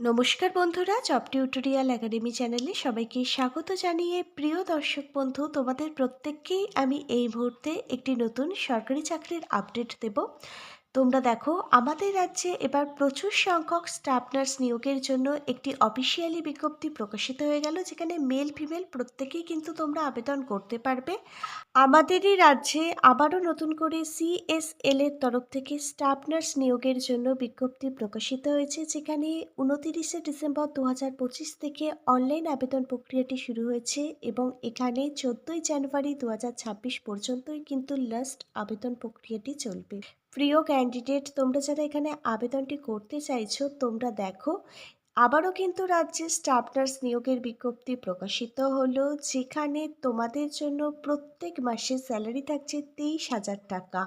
নমস্কার বন্ধুরা, job tutorial academy চ্যানেলে সবাইকে স্বাগত জানিয়ে প্রিয় দর্শক বন্ধু, তোমাদের প্রত্যেককেই আমি এই মুহূর্তে একটি নতুন সরকারি চাকরির আপডেট দেব। তোমরা দেখো, আমাদের রাজ্যে এবার প্রচুর সংখ্যক স্টাফ নার্স নিয়োগের জন্য একটি অফিসিয়ালি বিজ্ঞপ্তি প্রকাশিত হয়ে গেল, যেখানে মেল ফিমেল প্রত্যেকেই কিন্তু তোমরা আবেদন করতে পারবে। আমাদেরই রাজ্যে আবারও নতুন করে সিএসএল এর তরফ থেকে স্টাফ নার্স নিয়োগের জন্য বিজ্ঞপ্তি প্রকাশিত হয়েছে, যেখানে উনতিরিশে ডিসেম্বর দু হাজার পঁচিশ থেকে অনলাইন আবেদন প্রক্রিয়াটি শুরু হয়েছে এবং এখানে চোদ্দোই জানুয়ারি দু হাজার ছাব্বিশ পর্যন্তই কিন্তু লাস্ট আবেদন প্রক্রিয়াটি চলবে। প্রিয় ক্যান্ডিডেট তোমরা যারা এখানে আবেদনটি করতে চাইছো, তোমরা দেখো, আবারও কিন্তু রাজ্যে স্টাফ নার্স নিয়োগের বিজ্ঞপ্তি প্রকাশিত হলো, যেখানে তোমাদের জন্য প্রত্যেক মাসে স্যালারি থাকছে তেইশ হাজার টাকা।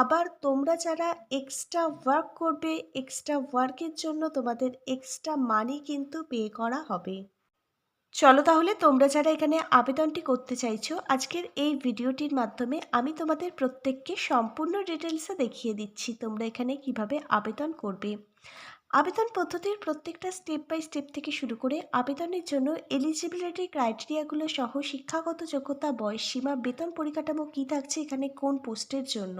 আবার তোমরা যারা এক্সট্রা ওয়ার্ক করবে এক্সট্রা ওয়ার্কের জন্য তোমাদের এক্সট্রা মানি কিন্তু পে করা হবে। চলো তাহলে তোমরা যারা এখানে আবেদনটি করতে চাইছো, আজকের এই ভিডিওটির মাধ্যমে আমি তোমাদের প্রত্যেককে সম্পূর্ণ ডিটেলসে দেখিয়ে দিচ্ছি তোমরা এখানে কীভাবে আবেদন করবে। আবেদন পদ্ধতির প্রত্যেকটা স্টেপ বাই স্টেপ থেকে শুরু করে আবেদনের জন্য এলিজিবিলিটি ক্রাইটেরিয়াগুলো সহ শিক্ষাগত যোগ্যতা, বয়স সীমা, বেতন পরিকাঠামো কী থাকছে এখানে কোন পোস্টের জন্য।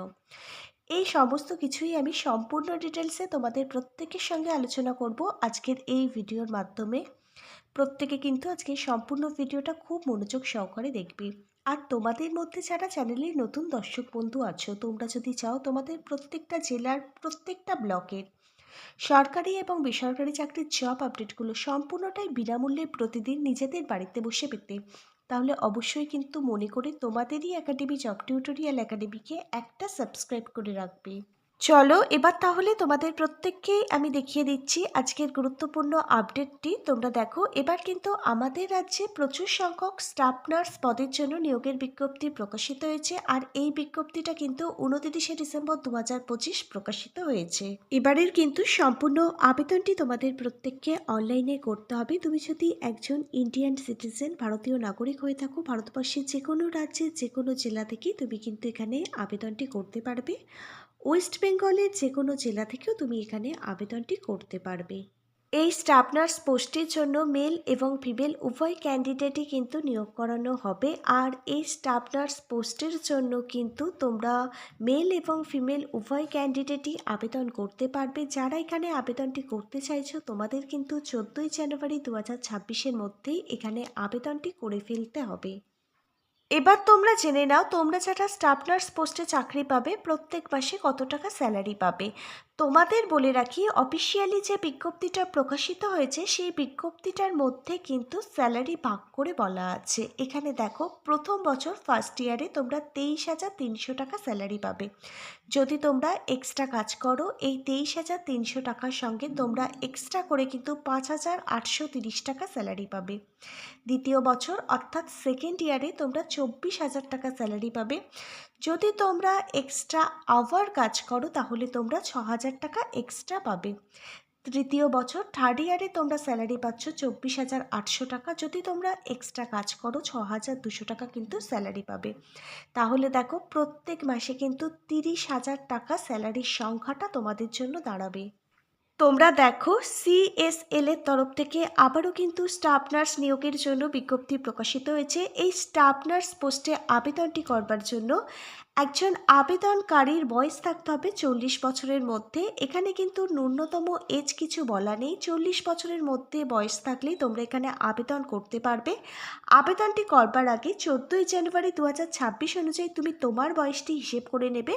এই সমস্ত কিছুই আমি সম্পূর্ণ ডিটেলসে তোমাদের প্রত্যেকের সঙ্গে আলোচনা করব আজকের এই ভিডিওর মাধ্যমে। প্রত্যেকে কিন্তু আজকে সম্পূর্ণ ভিডিওটা খুব মনোযোগ সহকারে দেখবে। আর তোমাদের মধ্যে যারা চ্যানেলের নতুন দর্শক বন্ধু আছো, তোমরা যদি চাও তোমাদের প্রত্যেকটা জেলার প্রত্যেকটা ব্লকের সরকারি এবং বেসরকারি চাকরির জব আপডেটগুলো সম্পূর্ণটাই বিনামূল্যে প্রতিদিন নিজেদের বাড়িতে বসে পেতে। তাহলে অবশ্যই কিন্তু মনে করে তোমাদেরই একাডেমি জব টিউটোরিয়াল একাডেমিকে একটা সাবস্ক্রাইব করে রাখবে। চলো, এবার তাহলে তোমাদের প্রত্যেককেই আমি দেখিয়ে দিচ্ছি আজকের গুরুত্বপূর্ণ আপডেটটি। তোমরা দেখো, এবার কিন্তু আমাদের রাজ্যে প্রচুর সংখ্যক স্টাফ নার্স পদের জন্য নিয়োগের বিজ্ঞপ্তি প্রকাশিত হয়েছে আর এই বিজ্ঞপ্তিটা কিন্তু উনতিরিশে ডিসেম্বর দু হাজার পঁচিশ প্রকাশিত হয়েছে। এবারের কিন্তু সম্পূর্ণ আবেদনটি তোমাদের প্রত্যেককে অনলাইনে করতে হবে। তুমি যদি একজন ইন্ডিয়ান সিটিজেন ভারতীয় নাগরিক হয়ে থাকো, ভারতবর্ষের যে কোনো রাজ্যের যে কোনো জেলা থেকে তুমি কিন্তু এখানে আবেদনটি করতে পারবে। ওয়েস্ট বেঙ্গলের যে কোনো জেলা থেকেও তুমি এখানে আবেদনটি করতে পারবে। এই স্টাফ নার্স পোস্টের জন্য মেল এবং ফিমেল উভয় ক্যান্ডিডেটই কিন্তু নিয়োগ করানো হবে আর এই স্টাফ নার্স পোস্টের জন্য কিন্তু তোমরা মেল এবং ফিমেল উভয় ক্যান্ডিডেটই আবেদন করতে পারবে। যারা এখানে আবেদনটি করতে চাইছো, তোমাদের কিন্তু চোদ্দোই জানুয়ারি দু হাজার ছাব্বিশের মধ্যেই এখানে আবেদনটি করে ফেলতে হবে। এবার তোমরা জেনে নাও তোমরা যারা স্টাফ নার্স পোস্টে চাকরি পাবে, প্রত্যেক মাসে কত টাকা স্যালারি পাবে। তোমাদের বলে রাখি অফিসিয়ালি যে বিজ্ঞপ্তিটা প্রকাশিত হয়েছে, সেই বিজ্ঞপ্তিটার মধ্যে কিন্তু স্যালারি ভাগ করে বলা আছে। এখানে দেখো, প্রথম বছর ফার্স্ট ইয়ারে তোমরা তেইশ হাজার তিনশো টাকা স্যালারি পাবে। যদি তোমরা এক্সট্রা কাজ করো, এই তেইশ হাজার তিনশো টাকার সঙ্গে তোমরা এক্সট্রা করে কিন্তু পাঁচ হাজার আটশো তিরিশ টাকা স্যালারি পাবে। দ্বিতীয় বছর, অর্থাৎ সেকেন্ড ইয়ারে তোমরা চব্বিশ হাজার টাকা স্যালারি পাবে। যদি তোমরা এক্সট্রা আওয়ার কাজ করো, তাহলে তোমরা ছ হাজার টাকা এক্সট্রা পাবে। তৃতীয় বছর থার্ড ইয়ারে তোমরা স্যালারি পাচ্ছ চব্বিশ হাজার আটশো টাকা। যদি তোমরা এক্সট্রা কাজ করো, ছ হাজার দুশো টাকা কিন্তু স্যালারি পাবে। তাহলে দেখো, প্রত্যেক মাসে কিন্তু তিরিশ হাজার টাকা স্যালারির সংখ্যাটা তোমাদের জন্য দাঁড়াবে। তোমরা দেখো সিএসএল এর তরফ থেকে আবারও কিন্তু স্টাফ নার্স নিয়োগের জন্য বিজ্ঞপ্তি প্রকাশিত হয়েছে। এই স্টাফ নার্স পোস্টে আবেদনটি করবার জন্য একজন আবেদনকারীর বয়স থাকতে হবে চল্লিশ বছরের মধ্যে। এখানে কিন্তু ন্যূনতম এজ কিছু বলা নেই। চল্লিশ বছরের মধ্যে বয়স থাকলেই তোমরা এখানে আবেদন করতে পারবে। আবেদনটি করবার আগে চোদ্দোই জানুয়ারি দু হাজার ছাব্বিশ অনুযায়ী তুমি তোমার বয়সটি হিসেব করে নেবে।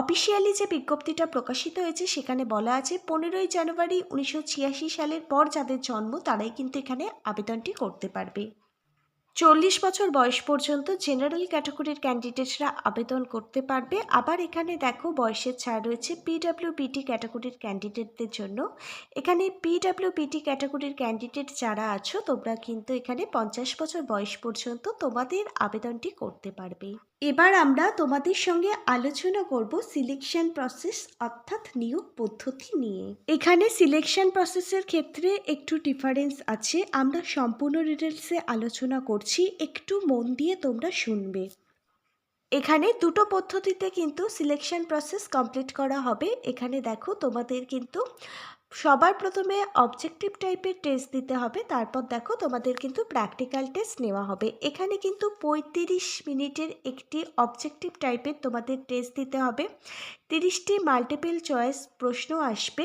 অফিসিয়ালি যে বিজ্ঞপ্তিটা প্রকাশিত হয়েছে সেখানে বলা আছে, পনেরোই জানুয়ারি উনিশশো ছিয়াশি সালের পর যাদের জন্ম তারাই কিন্তু এখানে আবেদনটি করতে পারবে। চল্লিশ বছর বয়স পর্যন্ত জেনারেল ক্যাটাগরির ক্যান্ডিডেটরা আবেদন করতে পারবে। আবার এখানে দেখো বয়সের ছাড় রয়েছে পিডাব্লিউ পিটি ক্যাটাগরির ক্যান্ডিডেটদের জন্য। এখানে পিডাব্লিউ পিটি ক্যাটাগরির ক্যান্ডিডেট যারা আছো, তোমরা কিন্তু এখানে পঞ্চাশ বছর বয়স পর্যন্ত তোমাদের আবেদনটি করতে পারবে। এবার আমরা তোমাদের সঙ্গে আলোচনা করব সিলেকশন প্রসেস অর্থাৎ নিয়োগ পদ্ধতি নিয়ে। এখানে সিলেকশন প্রসেসের ক্ষেত্রে একটু ডিফারেন্স আছে। আমরা সম্পূর্ণ ডিটেলসে আলোচনা করছি। একটু মন দিয়ে তোমরা শুনবে। এখানে দুটো পদ্ধতিতে কিন্তু সিলেকশন প্রসেস কমপ্লিট করা হবে। এখানে দেখো তোমাদের কিন্তু সবার প্রথমে অবজেক্টিভ টাইপের টেস্ট দিতে হবে। তারপর দেখো তোমাদের কিন্তু প্র্যাকটিক্যাল টেস্ট নেওয়া হবে। এখানে কিন্তু পঁয়ত্রিশ মিনিটের একটি অবজেক্টিভ টাইপের তোমাদের টেস্ট দিতে হবে। তিরিশটি মাল্টিপল চয়েস প্রশ্ন আসবে।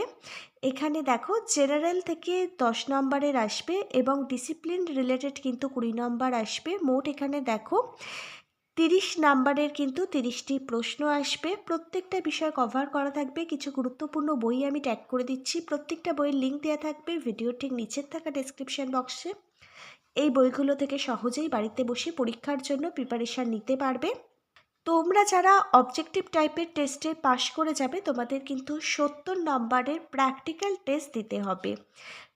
এখানে দেখো জেনারেল থেকে দশ নম্বরের আসবে এবং ডিসিপ্লিন রিলেটেড কিন্তু কুড়ি নম্বর আসবে। মোট এখানে দেখো তিরিশ নাম্বারের কিন্তু তিরিশটি প্রশ্ন আসবে। প্রত্যেকটা বিষয় কভার করা থাকবে। কিছু গুরুত্বপূর্ণ বই আমি ট্যাগ করে দিচ্ছি। প্রত্যেকটা বইয়ের লিঙ্ক দেওয়া থাকবে ভিডিও ঠিক নিচের থাকা ডেসক্রিপশন বক্সে এই বইগুলো থেকে সহজেই বাড়িতে বসে পরীক্ষার জন্য প্রিপারেশান নিতে পারবে। তোমরা যারা অবজেক্টিভ টাইপের টেস্টে পাশ করে যাবে, তোমাদের কিন্তু সত্তর নাম্বারের প্র্যাকটিক্যাল টেস্ট দিতে হবে।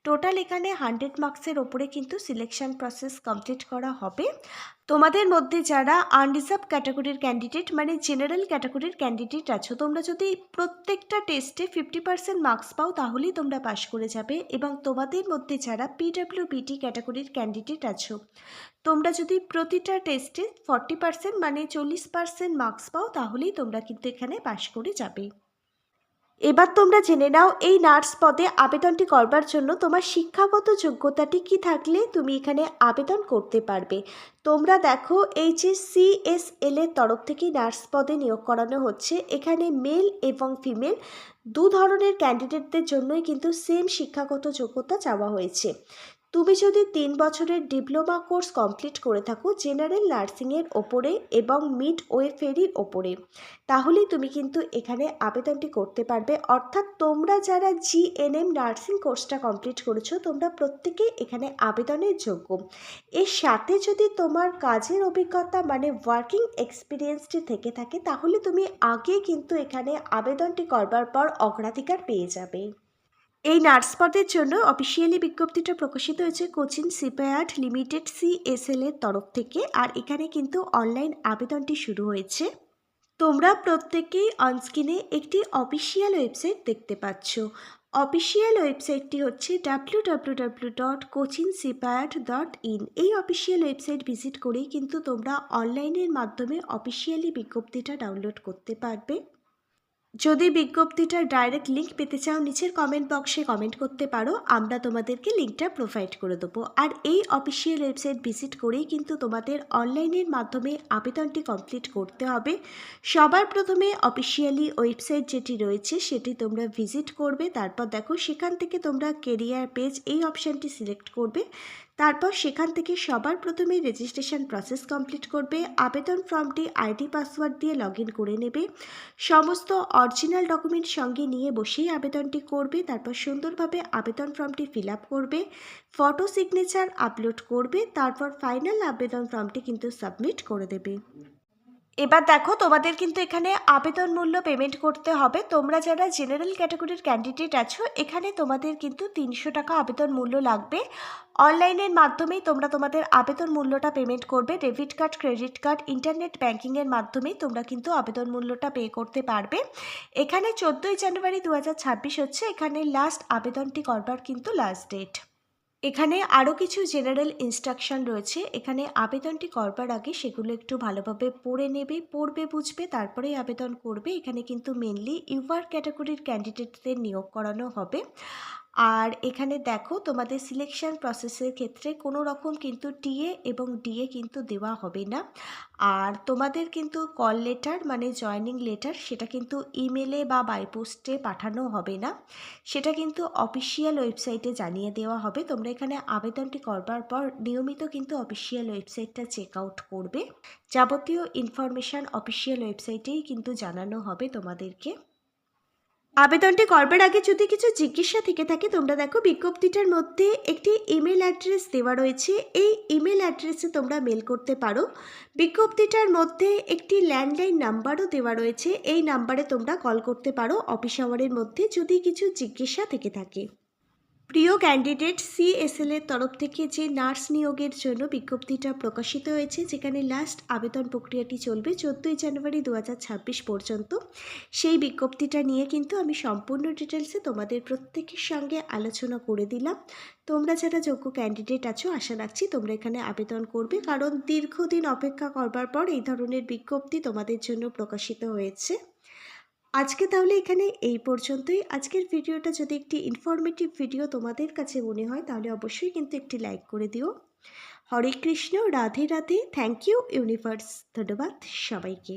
টোটাল এখানে হান্ড্রেড মার্কসের ওপরে কিন্তু সিলেকশন প্রসেস কমপ্লিট করা হবে। তোমাদের মধ্যে যারা আনরিজার্ভ ক্যাটাগরির ক্যান্ডিডেট মানে জেনারেল ক্যাটাগরির ক্যান্ডিডেট আছো, তোমরা যদি প্রত্যেকটা টেস্টে ফিফটি পার্সেন্ট মার্কস পাও, তাহলেই তোমরা পাশ করে যাবে। এবং তোমাদের মধ্যে যারা পিডাব্লিউ বিটি ক্যাটাগরির ক্যান্ডিডেট আছো, তোমরা যদি প্রতিটা টেস্টে ফর্টি পার্সেন্ট মানে চল্লিশ পার্সেন্ট মার্কস পাও, তাহলেই তোমরা কিন্তু এখানে পাশ করে যাবে। এবার তোমরা জেনে নাও, এই নার্স পদে আবেদনটি করবার জন্য তোমার শিক্ষাগত যোগ্যতাটি কি থাকলে তুমি এখানে আবেদন করতে পারবে। তোমরা দেখো, এই যে সিএসএল এর তরফ থেকে নার্স পদে নিয়োগ করানো হচ্ছে, এখানে মেল এবং ফিমেল দু ধরনের ক্যান্ডিডেটদের জন্যই কিন্তু সেম শিক্ষাগত যোগ্যতা চাওয়া হয়েছে। তুমি যদি তিন বছরের ডিপ্লোমা কোর্স কমপ্লিট করে থাকো জেনারেল নার্সিংয়ের ওপরে এবং মিড ওয়ে ফেরির ওপরে, তাহলেই তুমি কিন্তু এখানে আবেদনটি করতে পারবে। অর্থাৎ তোমরা যারা জিএনএম নার্সিং কোর্সটা কমপ্লিট করেছ, তোমরা প্রত্যেকে এখানে আবেদনের যোগ্য। এর সাথে যদি তোমার কাজের অভিজ্ঞতা মানে ওয়ার্কিং এক্সপিরিয়েন্সটি থেকে থাকে, তাহলে তুমি আগে কিন্তু এখানে আবেদনটি করবার পর অগ্রাধিকার পেয়ে যাবে। এই নার্স পদের জন্য অফিসিয়ালি বিজ্ঞপ্তিটা প্রকাশিত হয়েছে কোচিন সিপায়ার্ট লিমিটেড সিএসএল এর তরফ থেকে, আর এখানে কিন্তু অনলাইন আবেদনটি শুরু হয়েছে। তোমরা প্রত্যেকেই অনস্ক্রিনে একটি অফিসিয়াল ওয়েবসাইট দেখতে পাচ্ছ। অফিসিয়াল ওয়েবসাইটটি হচ্ছে W W W dot coaching সিপায়ার্ট dot in এই অফিসিয়াল ওয়েবসাইট ভিজিট করেই কিন্তু তোমরা অনলাইনের মাধ্যমে অফিসিয়ালি বিজ্ঞপ্তিটা ডাউনলোড করতে পারবে। যদি বিজ্ঞপ্তিটার ডাইরেক্ট লিঙ্ক পেতে চাও, নিচের কমেন্ট বক্সে কমেন্ট করতে পারো। আমরা তোমাদেরকে লিঙ্কটা প্রোভাইড করে দেবো। আর এই অফিসিয়াল ওয়েবসাইট ভিজিট করেই কিন্তু তোমাদের অনলাইনের মাধ্যমে আবেদনটি কমপ্লিট করতে হবে। সবার প্রথমে অফিসিয়ালি ওয়েবসাইট যেটি রয়েছে, সেটি তোমরা ভিজিট করবে। তারপর দেখো, সেখান থেকে তোমরা কেরিয়ার পেজ এই অপশানটি সিলেক্ট করবে। তারপর সেখান থেকে সবার প্রথমে রেজিস্ট্রেশন প্রসেস কমপ্লিট করবে, আবেদন ফর্মটি আইডি পাসওয়ার্ড দিয়ে লগ করে নেবে, সমস্ত অরিজিনাল ডকুমেন্ট সঙ্গে নিয়ে বসেই আবেদনটি করবে, তারপর সুন্দরভাবে আবেদন ফর্মটি ফিল করবে ফটো সিগনেচার আপলোড করবে, তারপর ফাইনাল আবেদন ফর্মটি কিন্তু সাবমিট করে দেবে। এবার দেখো তোমাদের কিন্তু এখানে আবেদন মূল্য পেমেন্ট করতে হবে। তোমরা যারা জেনারেল ক্যাটাগরির ক্যান্ডিডেট আছো, এখানে তোমাদের কিন্তু তিনশো টাকা আবেদন মূল্য লাগবে। অনলাইনের মাধ্যমেই তোমরা তোমাদের আবেদন মূল্যটা পেমেন্ট করবে। Debit card credit card internet ব্যাঙ্কিংয়ের মাধ্যমেই তোমরা কিন্তু আবেদন মূল্যটা পে করতে পারবে। এখানে চোদ্দোই জানুয়ারি দু হাজার ছাব্বিশ হচ্ছে, এখানে লাস্ট আবেদনটি করবার কিন্তু লাস্ট ডেট এখানে আরও কিছু জেনারেল ইনস্ট্রাকশন রয়েছে। এখানে আবেদনটি করবার আগে সেগুলো একটু ভালোভাবে পড়ে নেবে, পড়বে, বুঝবে, তারপরেই আবেদন করবে। এখানে কিন্তু মেনলি ইউআর ক্যাটাগরির ক্যান্ডিডেটদের নিয়োগ করানো হবে। আর এখানে দেখো তোমাদের সিলেকশন প্রসেসের ক্ষেত্রে কোনো রকম কিন্তু টিএ এবং ডিএ কিন্তু দেওয়া হবে না। আর তোমাদের কিন্তু কল লেটার মানে জয়নিং লেটার সেটা কিন্তু ইমেলে বা বাই পোস্টে পাঠানো হবে না। সেটা কিন্তু অফিসিয়াল ওয়েবসাইটে জানিয়ে দেওয়া হবে। তোমরা এখানে আবেদনটি করবার পর নিয়মিত কিন্তু অফিসিয়াল ওয়েবসাইটটা চেক আউট করবে। যাবতীয় ইনফরমেশান অফিসিয়াল ওয়েবসাইটেই কিন্তু জানানো হবে তোমাদেরকে। আবেদনটি করবার আগে যদি কিছু জিজ্ঞাসা থেকে থাকে, তোমরা দেখো বিজ্ঞপ্তিটার মধ্যে একটি ইমেল অ্যাড্রেস দেওয়া রয়েছে। এই ইমেল অ্যাড্রেসে তোমরা মেল করতে পারো। বিজ্ঞপ্তিটার মধ্যে একটি ল্যান্ডলাইন নাম্বারও দেওয়া রয়েছে। এই নাম্বারে তোমরা কল করতে পারো অফিস আওয়ারের মধ্যে যদি কিছু জিজ্ঞাসা থেকে থাকে। প্রিয় ক্যান্ডিডেট সিএসএল এর তরফ থেকে যে নার্স নিয়োগের জন্য বিজ্ঞপ্তিটা প্রকাশিত হয়েছে, যেখানে লাস্ট আবেদন প্রক্রিয়াটি চলবে চোদ্দোই জানুয়ারি দু হাজার ছাব্বিশ পর্যন্ত। সেই বিজ্ঞপ্তিটা নিয়ে কিন্তু আমি সম্পূর্ণ ডিটেলসে তোমাদের প্রত্যেকের সঙ্গে আলোচনা করে দিলাম। তোমরা যারা যোগ্য ক্যান্ডিডেট আছো, আশা রাখছি তোমরা এখানে আবেদন করবে, কারণ দীর্ঘদিন অপেক্ষা করবার পর এই ধরনের বিজ্ঞপ্তি তোমাদের জন্য প্রকাশিত হয়েছে। আজকে তাহলে এখানে এই পর্যন্তই। আজকের ভিডিওটা যদি একটি ইনফরমেটিভ ভিডিও তোমাদের কাছে মনে হয়, তাহলে অবশ্যই কিন্তু একটি লাইক করে দিও। Hare Krishna, Radhe Radhe. Thank you universe ধন্যবাদ সবাইকে।